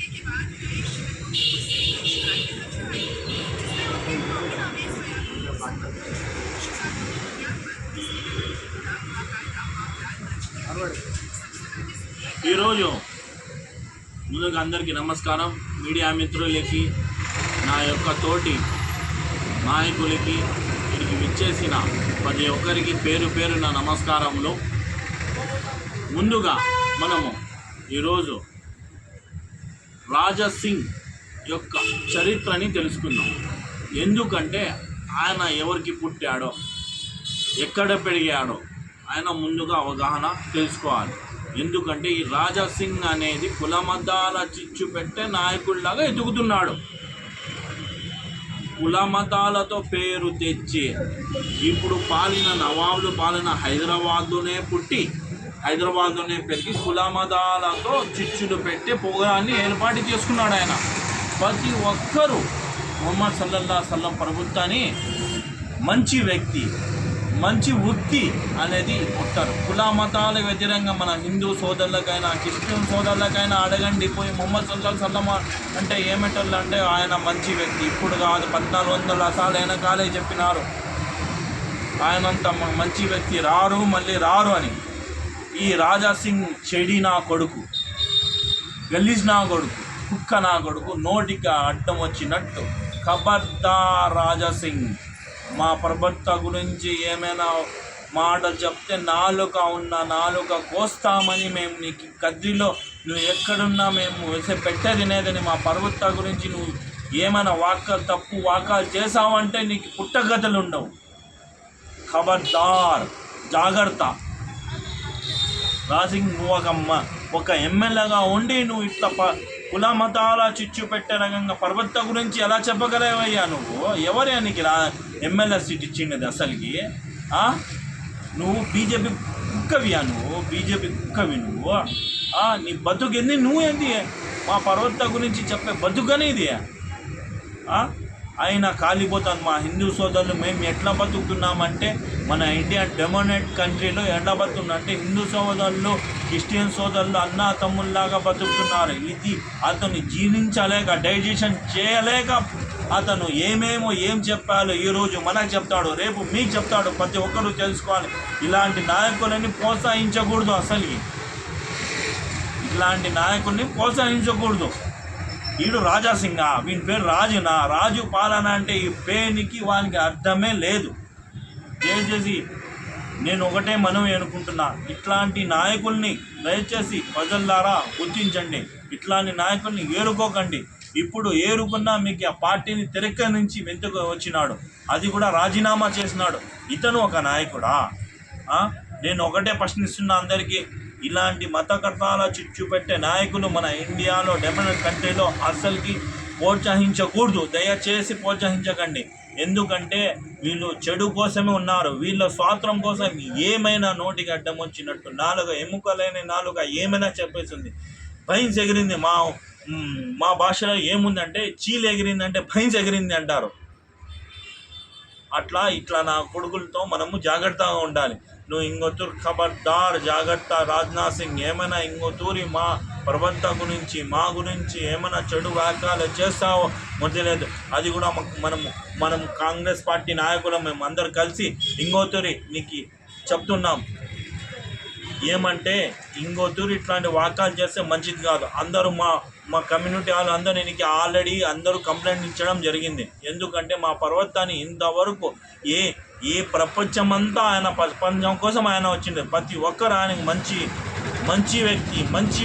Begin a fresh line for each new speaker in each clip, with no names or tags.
ఈరోజు ముందుగా అందరికీ నమస్కారం. మీడియా మిత్రులకి నా యొక్క తోటి నాయకులకి వీరికి విచ్చేసిన ప్రతి ఒక్కరికి పేరు పేరు నా నమస్కారములు. ముందుగా మనము ఈరోజు రాజా సింగ్ యొక్క చరిత్రని తెలుసుకుందాం. ఎందుకంటే ఆయన ఎవరికి పుట్టాడో ఎక్కడ పెరిగాడో ఆయన ముందుగా అవగాహన తెలుసుకోవాలి. ఎందుకంటే ఈ రాజా సింగ్ అనేది కులమతాల చిచ్చు పెట్టే నాయకుడిలాగా ఎదుగుతున్నాడు. కులమతాలతో పేరు తెచ్చి ఇప్పుడు పాలిన నవాబులు పాలిన హైదరాబాద్లోనే పుట్టి హైదరాబాద్లోనే పెరిగి కులమతాలతో చిచ్చులు పెట్టి పొగరాన్ని ఏర్పాటు చేసుకున్నాడు ఆయన. ప్రతి ఒక్కరూ మొహమ్మద్ సల్లల్లా సల్లం ప్రభుత్వాన్ని మంచి వ్యక్తి మంచి వృత్తి అనేది ఉంటారు కుల మతాల వ్యతిరేకంగా మన హిందూ సోదరులకైనా క్రిస్టియన్ సోదరులకైనా అడగండి పోయి మొహమ్మద్ సల్లా సల్లం అంటే ఏమిటల్లు అంటే ఆయన మంచి వ్యక్తి. ఇప్పుడు కాదు పద్నాలుగు వందల సార్లు కాలే చెప్పినారు. ఆయనంత మంచి వ్యక్తి రారు మళ్ళీ రారు అని. ఈ రాజా సింగ్ చెడి నా కొడుకు గలీజ్ నా కొడుకు కుక్క నా కొడుకు నోటికి అడ్డం వచ్చినట్టు. కబర్దా రాజా సింగ్ మా ప్రభర్త గురించి ఏమైనా మాటలు చెప్తే నాలుక ఉన్న నాలుక కోస్తామని మేము నీకు కద్రిలో నువ్వు ఎక్కడున్నా మేము వేసే పెట్టే తినేదని మా పర్వత గురించి నువ్వు ఏమైనా వాకలు తప్పు వాకాలు చేసావంటే నీకు పుట్టగతులు ఉండవు ఖబర్దార్ జాగ్రత్త. రాసింగ్ మూవకమ్మ ఒక ఎమ్మెల్యేగా ఉండి నువ్వు ఇట్లా ప కుల మతాల చిచ్చు పెట్టే రకంగా పర్వత గురించి ఎలా చెప్పగలవయ్యా నువ్వు? ఎవరే నీకు రా ఎమ్మెల్యే సీట్ ఇచ్చిండేది అసలుకి? నువ్వు బీజేపీ కుక్కవియా నువ్వు? బీజేపీ కుక్కవి నువ్వు? నీ బతుకు ఏంది? నువ్వేంది మా పర్వత గురించి చెప్పే బతుకనే ఆయన అయినా కాలిపోతాను మా హిందూ సోదరులు మేము ఎట్లా బతుకుతున్నామంటే మన ఇండియా డెమోనేట్ కంట్రీలో ఎట్లా బతుకున్నా అంటే హిందూ సోదరులు క్రిస్టియన్ సోదరులు అన్నా తమ్ముళ్ళలాగా బతుకుతున్నారు. ఇది అతను జీర్ణించలేక డైజెషన్ చేయలేక అతను ఏమేమో ఏం చెప్పాలో ఈరోజు మనకు చెప్తాడు. రేపు మీకు చెప్తాడు. ప్రతి ఒక్కరూ తెలుసుకోవాలి. ఇలాంటి నాయకులని ప్రోత్సహించకూడదు అసలు. ఇలాంటి నాయకుల్ని ప్రోత్సహించకూడదు. వీడు రాజాసింహ వీని పేరు రాజునా? రాజు పాలన అంటే ఈ పేరుకి వానికి అర్థమే లేదు. దయచేసి నేను ఒకటే మనవి అనుకుంటున్నా. ఇట్లాంటి నాయకుల్ని దయచేసి ప్రజల్లారా గుర్తించండి. ఇట్లాంటి నాయకుల్ని ఏరుకోకండి. ఇప్పుడు ఏరుకున్నా మీకు ఆ పార్టీని తెరక్క నుంచి వెంతుకు వచ్చినాడు. అది కూడా రాజీనామా చేసినాడు. ఇతను ఒక నాయకుడా? నేను ఒకటే ప్రశ్నిస్తున్నా అందరికీ. ఇలాంటి మతకర్తాల చిచ్చు నాయకులు మన ఇండియాలో డెమోక్రట్ కంట్రీలో అస్సలకి ప్రోత్సహించకూడదు. దయచేసి ప్రోత్సహించకండి. ఎందుకంటే వీళ్ళు చెడు కోసమే ఉన్నారు. వీళ్ళ స్వాతంత్రం కోసం ఏమైనా నోటికి అడ్డం వచ్చినట్టు నాలుగ ఎముకలైన నాలుగ ఏమైనా చెప్పేసింది. భయం ఎగిరింది. మా మా భాషలో ఏముందంటే చీలు ఎగిరిందంటే భయం ఎగిరింది అంటారు. అట్లా ఇట్లా నా కొడుకులతో మనము జాగ్రత్తగా ఉండాలి. నువ్వు ఇంకొత్తూరు ఖబర్దార్ జాగ్రత్త రాజ్నాథ్ సింగ్ ఏమైనా ఇంకొత్తూరి మా ప్రబంధ గురించి మా గురించి ఏమైనా చెడు వ్యాఖ్యలు చేస్తావో మొదలేదు అది కూడా మాకు మనము మనం కాంగ్రెస్ పార్టీ నాయకులు మేము అందరు కలిసి ఇంగోతూరి నీకు చెప్తున్నాం. ఏమంటే ఇంకోతూరి ఇట్లాంటి వాకాలు చేస్తే మంచిది కాదు. అందరూ మా మా కమ్యూనిటీ వాళ్ళు అందరూ దీనికి ఆల్రెడీ అందరూ కంప్లైంట్ ఇచ్చడం జరిగింది. ఎందుకంటే మా పర్వతాన్ని ఇంతవరకు ఏ ఏ ప్రపంచమంతా ఆయన ప్రపంచం కోసం ఆయన వచ్చిండు. ప్రతి ఒక్కరు ఆయనకు మంచి మంచి వ్యక్తి మంచి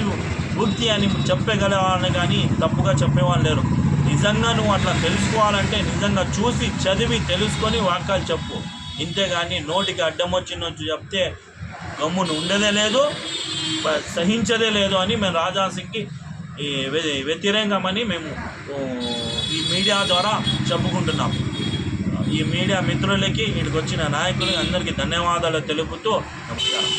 వృత్తి అని చెప్పగలవాళ్ళని కానీ తప్పుగా చెప్పేవాళ్ళు లేరు. నిజంగా నువ్వు అట్లా తెలుసుకోవాలంటే నిజంగా చూసి చదివి తెలుసుకొని వాక్యాలు చెప్పు. ఇంతేగాని నోటికి అడ్డం వచ్చినట్టు చెప్తే గమ్మును ఉండదే లేదు సహించదే లేదు అని మేము రాజాసింగ్కి వ్యతిరేకమని మేము ఈ మీడియా ద్వారా చెప్పుకుంటున్నాం. ఈ మీడియా మిత్రులకి ఇక్కడికి వచ్చిన నాయకులకి అందరికీ ధన్యవాదాలు తెలుపుతూ నమస్కారం.